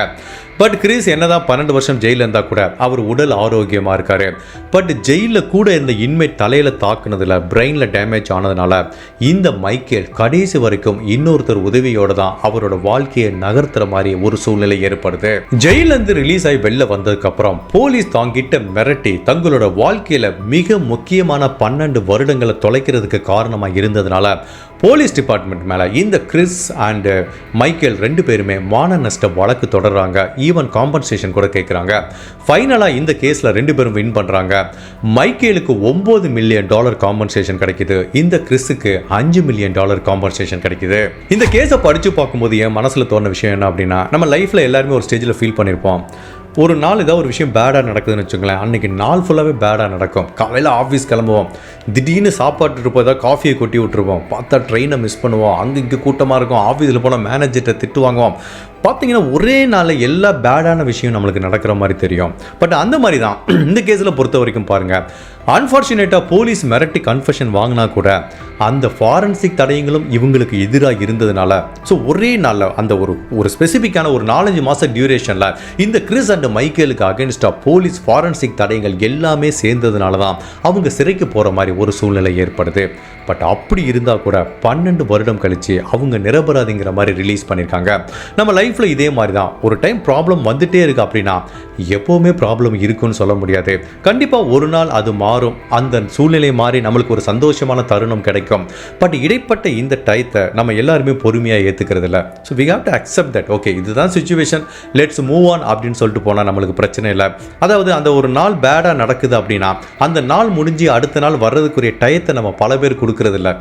பட் கிறிஸ் என்னதான் பன்னெண்டு வருஷம் ஜெயிலில் இருந்தா கூட அவர் உடல் ஆரோக்கியமாக இருக்கார். பட் ஜெயிலில் கூட இருந்த இன்மை தலையில் தாக்குனதில் பிரெயினில் டேமேஜ் ஆனதுனால இந்த மைக்கேல் கடைசி வரைக்கும் இன்னொருத்தர் உதவியோட தான் அவரோட வாழ்க்கையை நகர்த்துற மாதிரி ஒரு சூழ்நிலை ஏற்படுது. ஜெயிலேருந்து ரிலீஸ் ஆகி வெளில வந்ததுக்கப்புறம் போலீஸ் தாங்கிட்ட மிரட்டி தங்களோட வாழ்க்கையில் மிக முக்கியமான பன்னெண்டு வருடங்களை தொலைக்கிறதுக்கு காரணமாக இருந்ததுனால போலீஸ் டிபார்ட்மெண்ட் மேலே இந்த கிறிஸ் அண்டு மைக்கேல் ரெண்டு பேருமே மான நஷ்ட வழக்கு தொடர்றாங்க. ஈவன் காம்பன்சேஷன் கூட கேட்குறாங்க ஃபைனலாக இந்த கேஸில் ரெண்டு பேரும் வின் பண்ணுறாங்க மைக்கேலுக்கு ஒம்பது மில்லியன் டாலர் காம்பன்சேஷன் கிடைக்குது. இந்த கிறிஸுக்கு அஞ்சு மில்லியன் டாலர் காம்பன்சேஷன் கிடைக்குது. இந்த கேஸை படித்து பார்க்கும்போது என் மனசில் தோணுன விஷயம் என்ன அப்படின்னா நம்ம லைஃப்பில் எல்லாருமே ஒரு ஸ்டேஜில் ஃபீல் பண்ணியிருப்போம் ஒரு நாள் ஏதாவது ஒரு விஷயம் பேடாக நடக்குதுன்னு வச்சுங்களேன் அன்றைக்கி நாள் ஃபுல்லாகவே பேடாக நடக்கும். காலையில் ஆஃபீஸ் கிளம்புவோம். திடீர்னு சாப்பாட்டு இருப்போம். ஏதாவது காஃபியை கொட்டி விட்டுருவோம் பார்த்தா ட்ரெயினை மிஸ் பண்ணுவோம். அங்கே இங்கே கூட்டமாக இருக்கும். ஆஃபீஸில் போனால் மேனேஜர்கிட்ட திட்டு வாங்குவோம். பார்த்தீங்கன்னா ஒரே நாளில் எல்லா பேடான விஷயம் நம்மளுக்கு நடக்கிற மாதிரி தெரியும். பட் அந்த மாதிரி தான் இந்த கேஸில் பொறுத்த வரைக்கும் பாருங்கள் அன்ஃபார்ச்சுனேட்டாக போலீஸ் மிரட்டி கன்ஃபெஷன் வாங்கினா கூட அந்த ஃபாரன்சிக் தடயங்களும் இவங்களுக்கு எதிராக இருந்ததுனால ஸோ ஒரே நாளில் அந்த ஒரு ஒரு ஸ்பெசிஃபிக்கான ஒரு நாலஞ்சு மாத டியூரேஷனில் இந்த கிறிஸ் அண்ட் மைக்கேலுக்கு அகேன்ஸ்டாக போலீஸ் ஃபாரன்சிக் தடயங்கள் எல்லாமே சேர்ந்ததுனால தான் அவங்க சிறைக்கு போகிற மாதிரி ஒரு சூழ்நிலை ஏற்படுது. பட் அப்படி இருந்தால் கூட பன்னெண்டு வருடம் கழித்து அவங்க நிரபராதிங்கிற மாதிரி ரிலீஸ் பண்ணியிருக்காங்க நம்ம லைஃப்பில் இதே மாதிரி தான் ஒரு டைம் ப்ராப்ளம் வந்துட்டே இருக்குது அப்படின்னா எப்போவுமே ப்ராப்ளம் இருக்குன்னு சொல்ல முடியாது. கண்டிப்பாக ஒரு நாள் அது மாறும். அந்த சூழ்நிலை மாறி நம்மளுக்கு ஒரு சந்தோஷமான தருணம் கிடைக்கும். பட் இடைப்பட்ட இந்த டயத்தை நம்ம எல்லாருமே பொறுமையாக ஏற்றுக்கிறது இல்லை. So we have to accept that okay இதுதான் சுச்சுவேஷன் லெட்ஸ் மூவ் ஆன் அப்படின்னு சொல்லிட்டு போனால் நம்மளுக்கு பிரச்சனை இல்லை. அதாவது அந்த ஒரு நாள் பேடாக நடக்குது அப்படின்னா அந்த நாள் முடிஞ்சு அடுத்த நாள் வர்றதுக்குரிய டயத்தை நம்ம பல பேர் கொடுக்க இல்லை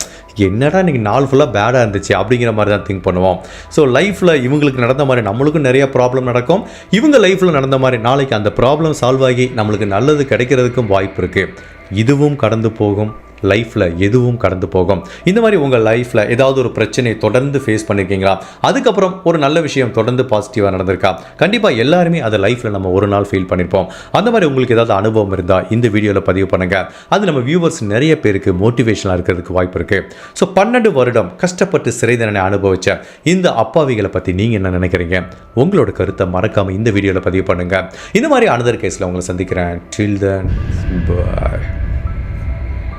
என்னடா இன்னைக்கு நாள் ஃபுல்லாக பேடாக இருந்துச்சு அப்படிங்கிற மாதிரி தான் திங்க் பண்ணுவோம். ஸோ லைஃப்பில் இவங்களுக்கு நடந்த மாதிரி நம்மளுக்கும் நிறைய ப்ராப்ளம் நடக்கும். இவங்க லைஃப்பில் நடந்த மாதிரி நாளைக்கு அந்த ப்ராப்ளம் சால்வ் ஆகி நம்மளுக்கு நல்லது கிடைக்கிறதுக்கும் வாய்ப்பு இருக்குது இதுவும் கடந்து போகும். லைஃப்பில் எதுவும் கடந்து போகும். இந்த மாதிரி உங்கள் லைஃப்பில் ஏதாவது ஒரு பிரச்சனையை தொடர்ந்து ஃபேஸ் பண்ணியிருக்கீங்களா அதுக்கப்புறம் ஒரு நல்ல விஷயம் தொடர்ந்து பாசிட்டிவாக நடந்திருக்கா? கண்டிப்பாக எல்லாருமே அதை லைஃப்பில் நம்ம ஒரு நாள் ஃபீல் பண்ணியிருப்போம் அந்த மாதிரி உங்களுக்கு ஏதாவது அனுபவம் இருந்தால் இந்த வீடியோவில் பதிவு பண்ணுங்கள் அது நம்ம வியூவர்ஸ் நிறைய பேருக்கு மோட்டிவேஷனாக இருக்கிறதுக்கு வாய்ப்பு இருக்குது ஸோ பன்னெண்டு வருடம் கஷ்டப்பட்டு சிறை தண்டனை அனுபவித்த இந்த அப்பாவிகளை பற்றி நீங்கள் என்ன நினைக்கிறீங்க? உங்களோட கருத்தை மறக்காமல் இந்த வீடியோவில் பதிவு பண்ணுங்கள் இந்த மாதிரி அனதர் கேஸில் உங்களை சந்திக்கிறேன். டில் தன் பாய்